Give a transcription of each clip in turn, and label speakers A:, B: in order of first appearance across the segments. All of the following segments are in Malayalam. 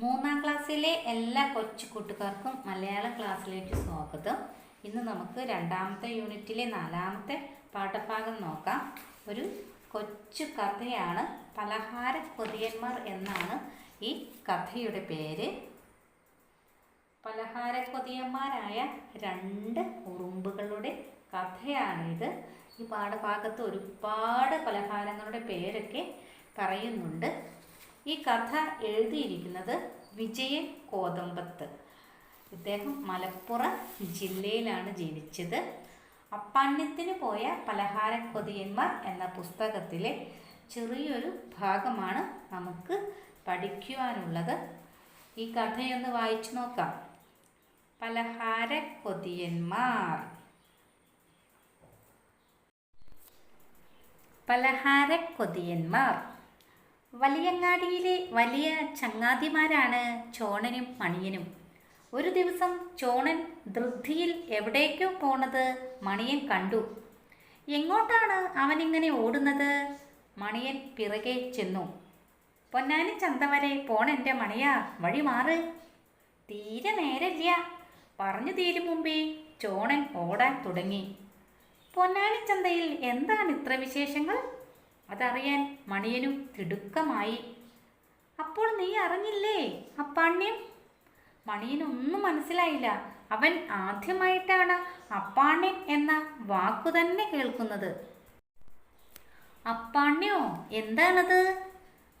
A: മൂന്നാം ക്ലാസ്സിലെ എല്ലാ കൊച്ചു കൂട്ടുകാർക്കും മലയാളം ക്ലാസ്സിലേക്ക് സ്വാഗതം. ഇന്ന് നമുക്ക് രണ്ടാമത്തെ യൂണിറ്റിലെ നാലാമത്തെ പാഠഭാഗം നോക്കാം. ഒരു കൊച്ചു കഥയാണ് പലഹാര കൊതിയന്മാർ എന്നാണ് ഈ കഥയുടെ പേര്. പലഹാര കൊതിയന്മാരായ രണ്ട് ഉറുമ്പുകളുടെ കഥയാണിത്. ഈ പാഠഭാഗത്ത് ഒരുപാട് പലഹാരങ്ങളുടെ പേരൊക്കെ പറയുന്നുണ്ട്. ഈ കഥ എഴുതിയിരിക്കുന്നത് വിജയൻ കോതമ്പത്ത്. ഇദ്ദേഹം മലപ്പുറം ജില്ലയിലാണ് ജനിച്ചത്. അപ്പാണ്യത്തിന് പോയ പലഹാര കൊതിയന്മാർ എന്ന പുസ്തകത്തിലെ ചെറിയൊരു ഭാഗമാണ് നമുക്ക് പഠിക്കുവാനുള്ളത്. ഈ കഥയൊന്ന് വായിച്ചു നോക്കാം. പലഹാര കൊതിയന്മാർ പലഹാര കൊതിയന്മാർ വലിയങ്ങാടിയിലെ വലിയ ചങ്ങാതിമാരാണ് ചോണനും മണിയനും. ഒരു ദിവസം ചോണൻ ധൃതിയിൽ എവിടേക്കോ പോണത് മണിയൻ കണ്ടു. എങ്ങോട്ടാണ് അവനിങ്ങനെ ഓടുന്നത്? മണിയൻ പിറകെ ചെന്നു. പൊന്നാനി ചന്ത വരെ പോണെന്റെ മണിയാ വഴി മാറ്. തീരെ നേരല്ല. പറഞ്ഞു തീരും മുമ്പേ ചോണൻ ഓടാൻ തുടങ്ങി. പൊന്നാനി ചന്തയിൽ എന്താണ് ഇത്ര വിശേഷങ്ങൾ? അതറിയാൻ മണിയനും തിടുക്കമായി. അപ്പോൾ നീ അറിഞ്ഞില്ലേ അപ്പാണ്യം മണിയനൊന്നും മനസ്സിലായില്ല. അവൻ ആദ്യമായിട്ടാണ് അപ്പാണ്യം എന്ന വാക്കു തന്നെ കേൾക്കുന്നത്. അപ്പാണ്യോ എന്താണത്?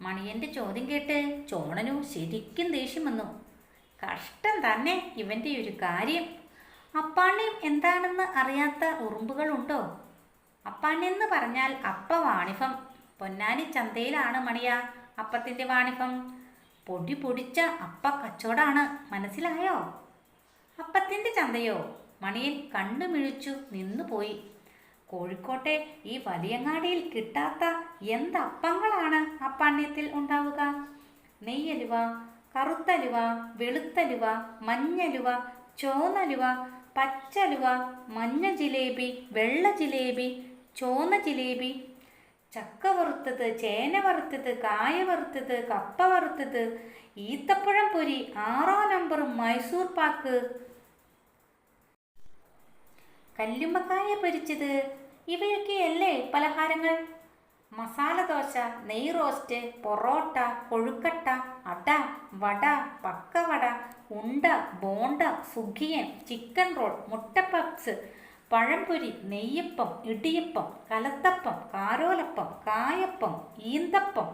A: മണിയന്റെ ചോദ്യം കേട്ട് ചോണനു ശരിക്കും ദേഷ്യം വന്നു. കഷ്ടം തന്നെ ഇവന്റെ ഒരു കാര്യം. അപ്പാണ്യം എന്താണെന്ന് അറിയാത്ത ഉറുമ്പുകളുണ്ടോ? അപ്പാണ്യെന്ന് പറഞ്ഞാൽ അപ്പ വാണിഭം. പൊന്നാനി ചന്തയിലാണ് മണിയ അപ്പത്തിന്റെ വാണിഭം. പൊടി പൊടിച്ച അപ്പ കച്ചോടാണ് മനസ്സിലായോ? അപ്പത്തിന്റെ ചന്തയോ? മണിയൻ കണ്ണു മിഴിച്ചു നിന്നുപോയി. കോഴിക്കോട്ടെ ഈ വലിയങ്ങാടിയിൽ കിട്ടാത്ത എന്തപ്പങ്ങളാണ് അപ്പാണ്യത്തിൽ ഉണ്ടാവുക? നെയ്യലുവ കറുത്തലുവ വെളുത്തലുവ മഞ്ഞലുവ ചോന്നലുവ പച്ചലുവ മഞ്ഞ ജിലേബി വെള്ള ജിലേബി ചോന്ന ജിലേബി ചക്ക വറുത്തത് ചേന വറുത്തത് കായ വറുത്തത് കപ്പ വറുത്തത് ഈത്തപ്പഴം പൊരി ആറാം നമ്പർ മൈസൂർ പാക്ക്. കല്ലുമ്മക്കായ പൊരിച്ചത് ഇവയൊക്കെയല്ലേ പലഹാരങ്ങൾ? മസാല ദോശ നെയ് റോസ്റ്റ് പൊറോട്ട കൊഴുക്കട്ട അട വട പക്കവട ഉണ്ട ബോണ്ട സുഖിയൻ ചിക്കൻ റോൾ മുട്ട പപ്സ് പഴംപൊരി നെയ്യപ്പം ഇടിയപ്പം കലത്തപ്പം കാരോലപ്പം കായപ്പം ഈന്തപ്പം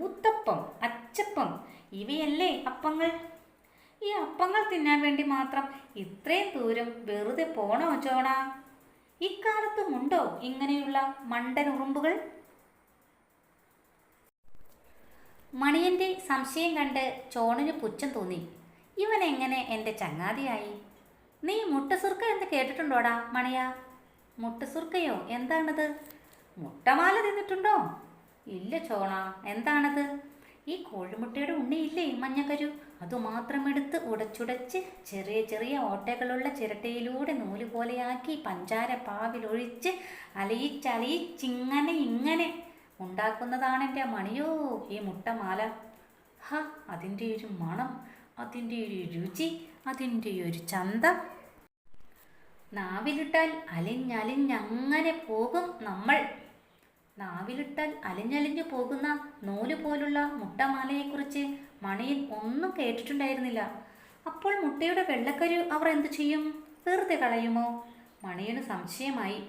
A: ഊത്തപ്പം അച്ചപ്പം ഇവയല്ലേ അപ്പങ്ങൾ? ഈ അപ്പങ്ങൾ തിന്നാൻ വേണ്ടി മാത്രം ഇത്രയും ദൂരം വെറുതെ പോണോ ചോണ ഇക്കാലത്തുമുണ്ടോ ഇങ്ങനെയുള്ള മണ്ടൻ ഉറുമ്പുകൾ? മണിയന്റെ സംശയം കണ്ട് ചോണിന് പുച്ഛം തോന്നി. ഇവൻ എങ്ങനെ എന്റെ ചങ്ങാതിയായി? നീ മുട്ടസുർക്ക എന്ന് കേട്ടിട്ടുണ്ടോടാ മണിയ? മുട്ടസുർക്കയോ എന്താണത്? മുട്ടമാല തിന്നിട്ടുണ്ടോ? ഇല്ല ചോണ എന്താണത്? ഈ കോഴിമുട്ടയുടെ ഉണ്ണിയില്ലേ മഞ്ഞക്കരു? അതുമാത്രം എടുത്ത് ഉടച്ചുടച്ച് ചെറിയ ചെറിയ ഓട്ടകളുള്ള ചിരട്ടയിലൂടെ നൂൽ പോലെയാക്കി പഞ്ചാര പാവിലൊഴിച്ച് അലയിച്ചലയിച്ചിങ്ങനെ ഇങ്ങനെ ഉണ്ടാക്കുന്നതാണ് എന്റെ മണിയോ ഈ മുട്ടമാല. ഹ അതിന്റെ ഒരു മണം അതിന്റെ ഒരു രുചി. അതിന്റെ ഒരു ചന്ത. നാവിലിട്ടാൽ അലിഞ്ഞലിഞ്ഞങ്ങനെ പോകും നമ്മൾ. നാവിലിട്ടാൽ അലിഞ്ഞലിഞ്ഞു പോകുന്ന നൂൽ പോലുള്ള മുട്ടമാലയെക്കുറിച്ച് മണിയിൽ ഒന്നും കേട്ടിട്ടുണ്ടായിരുന്നില്ല. അപ്പോൾ മുട്ടയുടെ വെള്ളക്കരു അവർ എന്തു ചെയ്യും? വെറുതെ കളയുമോ? മണിയന് സംശയമായി.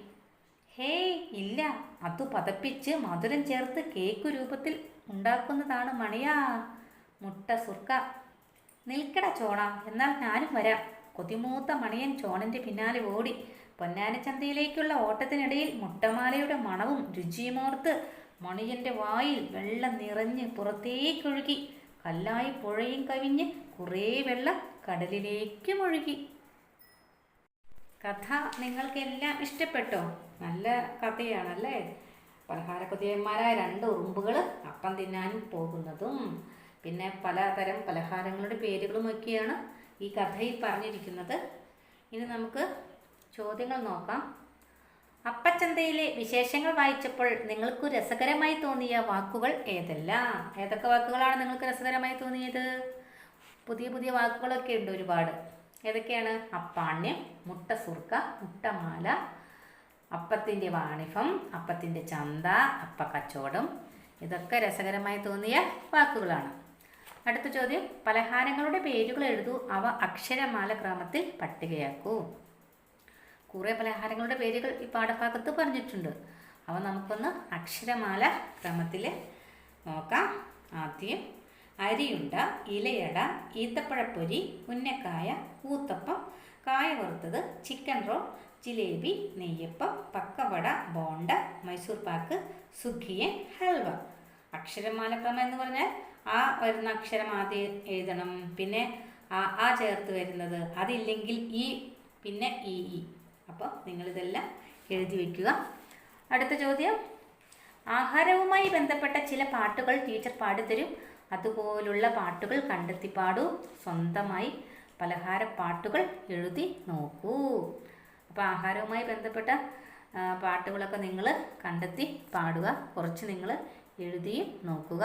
A: ഹേയ് ഇല്ല. അത് പതപ്പിച്ച് മധുരം ചേർത്ത് കേക്ക് രൂപത്തിൽ ഉണ്ടാക്കുന്നതാണ് മണിയാ. മുട്ട സുർക്ക. നിൽക്കട ചോണ എന്നാൽ ഞാനും വരാം. കൊതിമൂത്ത മണിയൻ ചോണന്റെ പിന്നാലെ ഓടി. പൊന്നാനച്ചന്തയിലേക്കുള്ള ഓട്ടത്തിനിടയിൽ മുട്ടമാലയുടെ മണവും രുചിയുമോർത്ത് മണിയന്റെ വായിൽ വെള്ളം നിറഞ്ഞ് പുറത്തേക്കൊഴുകി കല്ലായി പുഴയും കവിഞ്ഞ് കുറേ വെള്ളം കടലിലേക്കും ഒഴുകി. കഥ നിങ്ങൾക്ക് എല്ലാം ഇഷ്ടപ്പെട്ടോ? നല്ല കഥയാണല്ലേ? പലഹാരക്കൊതിയന്മാരായ രണ്ട് ഉറുമ്പുകൾ അപ്പം തിന്നാനും പോകുന്നതും പിന്നെ പലതരം പലഹാരങ്ങളുടെ പേരുകളുമൊക്കെയാണ് ഈ കഥയിൽ പറഞ്ഞിരിക്കുന്നത്. ഇനി നമുക്ക് ചോദ്യങ്ങൾ നോക്കാം. അപ്പച്ചന്തയിലെ വിശേഷങ്ങൾ വായിച്ചപ്പോൾ നിങ്ങൾക്ക് രസകരമായി തോന്നിയ വാക്കുകൾ ഏതെല്ലാം? ഏതൊക്കെ വാക്കുകളാണ് നിങ്ങൾക്ക് രസകരമായി തോന്നിയത്? പുതിയ പുതിയ വാക്കുകളൊക്കെ ഉണ്ട് ഒരുപാട്. ഏതൊക്കെയാണ്? അപ്പാണ്യം മുട്ട സുർക്ക മുട്ടമാല അപ്പത്തിന്റെ വാണിഭം അപ്പത്തിന്റെ ചന്ത അപ്പ കച്ചവടം ഇതൊക്കെ രസകരമായി തോന്നിയ വാക്കുകളാണ്. അടുത്ത ചോദ്യം. പലഹാരങ്ങളുടെ പേരുകൾ എഴുതൂ. അവ അക്ഷരമാല ക്രമത്തിൽ പട്ടികയാക്കൂ. കുറേ പലഹാരങ്ങളുടെ പേരുകൾ ഈ പാഠഭാഗത്ത് പറഞ്ഞിട്ടുണ്ട്. അവ നമുക്കൊന്ന് അക്ഷരമാല ക്രമത്തിൽ നോക്കാം. ആദ്യം അരിയുണ്ട ഇലയട ഈത്തപ്പഴപ്പൊരി ഉന്നക്കായ ഊത്തപ്പം കായ വറുത്തത് ചിക്കൻ റോൾ ജിലേബി നെയ്യപ്പം പക്കവട ബോണ്ട മൈസൂർ പാക്ക് സുഖിയൻ ഹൽവ. അക്ഷരമാല ക്രമം എന്ന് പറഞ്ഞാൽ ആ വരുന്ന അക്ഷരം ആദ്യം എഴുതണം. പിന്നെ ആ ആ ചേർത്ത് വരുന്നത് അതില്ലെങ്കിൽ ഈ പിന്നെ ഇ ഇ അപ്പോൾ നിങ്ങളിതെല്ലാം എഴുതി വയ്ക്കുക അടുത്ത ചോദ്യം. ആഹാരവുമായി ബന്ധപ്പെട്ട ചില പാട്ടുകൾ ടീച്ചർ പാടിത്തരും. അതുപോലുള്ള പാട്ടുകൾ കണ്ടെത്തി പാടൂ. സ്വന്തമായി പലഹാര പാട്ടുകൾ എഴുതി നോക്കൂ. അപ്പോൾ ആഹാരവുമായി ബന്ധപ്പെട്ട പാട്ടുകളൊക്കെ നിങ്ങൾ കണ്ടെത്തി പാടുക. കുറച്ച് നിങ്ങൾ എഴുതിയും നോക്കുക.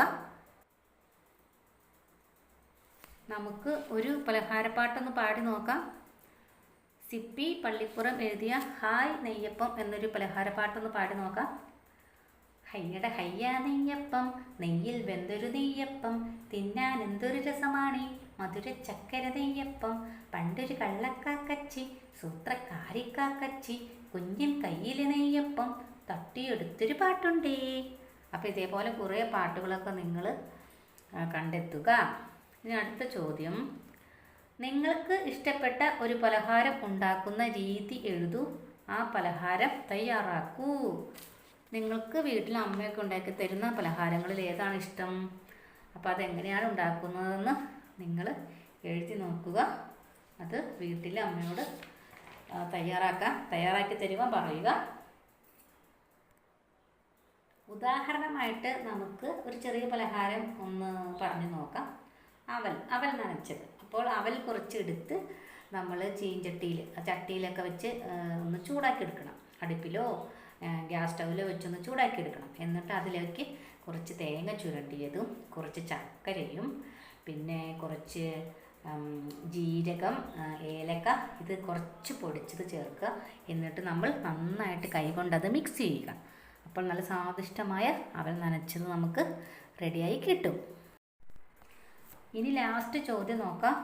A: നമുക്ക് ഒരു പലഹാരപ്പാട്ടൊന്ന് പാടി നോക്കാം. സിപ്പി പള്ളിപ്പുറം എഴുതിയ ഹായ് നെയ്യപ്പം എന്നൊരു പലഹാരപ്പാട്ടൊന്ന് പാടി നോക്കാം. ഹയ്യട ഹയ്യ നെയ്യപ്പം നെയ്യിൽ വെന്തൊരു നെയ്യപ്പം തിന്നാൻ എന്തൊരു രസമാണി? മധുര ചക്കര നെയ്യപ്പം പണ്ടൊരു കള്ളക്കാക്കച്ചി സൂത്രക്കാരിക്കാക്കച്ചി കുഞ്ഞൻ കയ്യിൽ നെയ്യപ്പം തട്ടിയെടുത്തൊരു പാട്ടുണ്ടേ. അപ്പോൾ ഇതേപോലെ കുറേ പാട്ടുകളൊക്കെ നിങ്ങൾ കണ്ടെത്തുക. ഇനി അടുത്ത ചോദ്യം. നിങ്ങൾക്ക് ഇഷ്ടപ്പെട്ട ഒരു പലഹാരം ഉണ്ടാക്കുന്ന രീതി എഴുതൂ. ആ പലഹാരം തയ്യാറാക്കൂ. നിങ്ങൾക്ക് വീട്ടിൽ അമ്മയൊക്കെ ഉണ്ടാക്കി തരുന്ന പലഹാരങ്ങളിൽ ഏതാണ് ഇഷ്ടം? അപ്പോൾ അതെങ്ങനെയാണ് ഉണ്ടാക്കുന്നതെന്ന് നിങ്ങൾ എഴുതി നോക്കുക. അത് വീട്ടിലെ അമ്മയോട് തയ്യാറാക്കാൻ തയ്യാറാക്കി തരുമ്പോൾ പറയുക. ഉദാഹരണമായിട്ട് നമുക്ക് ഒരു ചെറിയ പലഹാരം ഒന്ന് പറഞ്ഞു നോക്കാം. അവൽ അവൽ നനച്ചത്. അപ്പോൾ അവൽ കുറച്ച് എടുത്ത് നമ്മൾ ആ ചട്ടിയിലൊക്കെ വെച്ച് ഒന്ന് ചൂടാക്കി എടുക്കണം അടുപ്പിലോ ഗ്യാസ് സ്റ്റൗവിലോ വെച്ചൊന്ന് ചൂടാക്കി എടുക്കണം എന്നിട്ട് അതിലേക്ക് കുറച്ച് തേങ്ങ ചുരണ്ടിയതും കുറച്ച് ചക്കരയും പിന്നെ കുറച്ച് ജീരകം ഏലക്ക ഇത് കുറച്ച് പൊടിച്ചത് ചേർക്കുക. എന്നിട്ട് നമ്മൾ നന്നായിട്ട് കൈകൊണ്ടത് മിക്സ് ചെയ്യുക. അപ്പോൾ നല്ല സ്വാദിഷ്ടമായ അവൽ നനച്ചത് നമുക്ക് റെഡിയായി കിട്ടും. ഇനി ലാസ്റ്റ് ചോദ്യം നോക്കാം.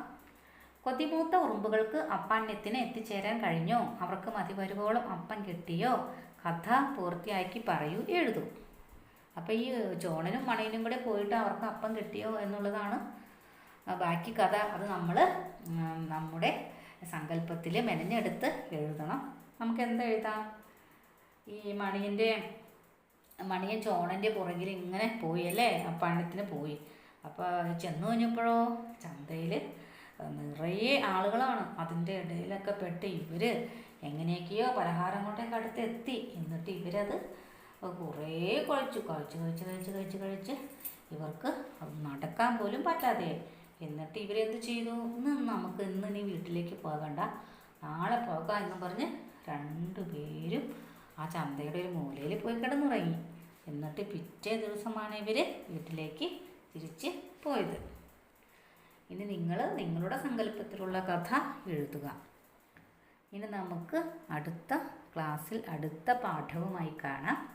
A: കൊതിമൂത്ത ഉറുമ്പുകൾക്ക് അപ്പാണ്യത്തിന് എത്തിച്ചേരാൻ കഴിഞ്ഞോ? അവർക്ക് മതിവരുവോളം അപ്പം കിട്ടിയോ? കഥ പൂർത്തിയാക്കി പറയൂ എഴുതൂ. അപ്പോൾ ഈ ജോണനും മണയിനും കൂടെ പോയിട്ട് അവർക്ക് അപ്പം കിട്ടിയോ എന്നുള്ളതാണ്. ബാക്കി കഥ അത് നമ്മൾ നമ്മുടെ സങ്കല്പത്തിൽ മെനഞ്ഞെടുത്ത് എഴുതണം. നമുക്ക് എന്താ എഴുതാം? ഈ മണിയന്റെ മണിയൻ ചോണന്റെ പുറകിൽ ഇങ്ങനെ പോയി അല്ലേ? പണത്തിന് പോയി. അപ്പോൾ ചെന്ന് കഴിഞ്ഞപ്പോഴോ ചന്തയിൽ നിറയെ ആളുകളാണ്. അതിന്റെ ഇടയിലൊക്കെ പെട്ട് ഇവർ എങ്ങനെയൊക്കെയോ പലഹാരം കൊണ്ടൊക്കെ അടുത്ത് എത്തി എന്നിട്ട് ഇവരത് കുറേ കഴിച്ചു. കഴിച്ച് കഴിച്ച് കഴിച്ച് കഴിച്ച് കഴിച്ച് ഇവർക്ക് നടക്കാൻ പോലും പറ്റാതെ എന്നിട്ട് ഇവരെന്ത് ചെയ്തു? ഇന്ന് നമുക്ക് ഇന്ന് ഇനി വീട്ടിലേക്ക് പോകണ്ട നാളെ പോകാം എന്ന് പറഞ്ഞ് രണ്ടുപേരും ആ ചന്തയുടെ ഒരു മൂലയിൽ പോയി കിടന്നുറങ്ങി. എന്നിട്ട് പിറ്റേ ദിവസമാണ് ഇവർ വീട്ടിലേക്ക് തിരിച്ച് പോയത്. ഇനി നിങ്ങൾ നിങ്ങളുടെ സങ്കല്പത്തിലുള്ള കഥ എഴുതുക. ഇനി നമുക്ക് അടുത്ത ക്ലാസ്സിൽ അടുത്ത പാഠവുമായി കാണാം.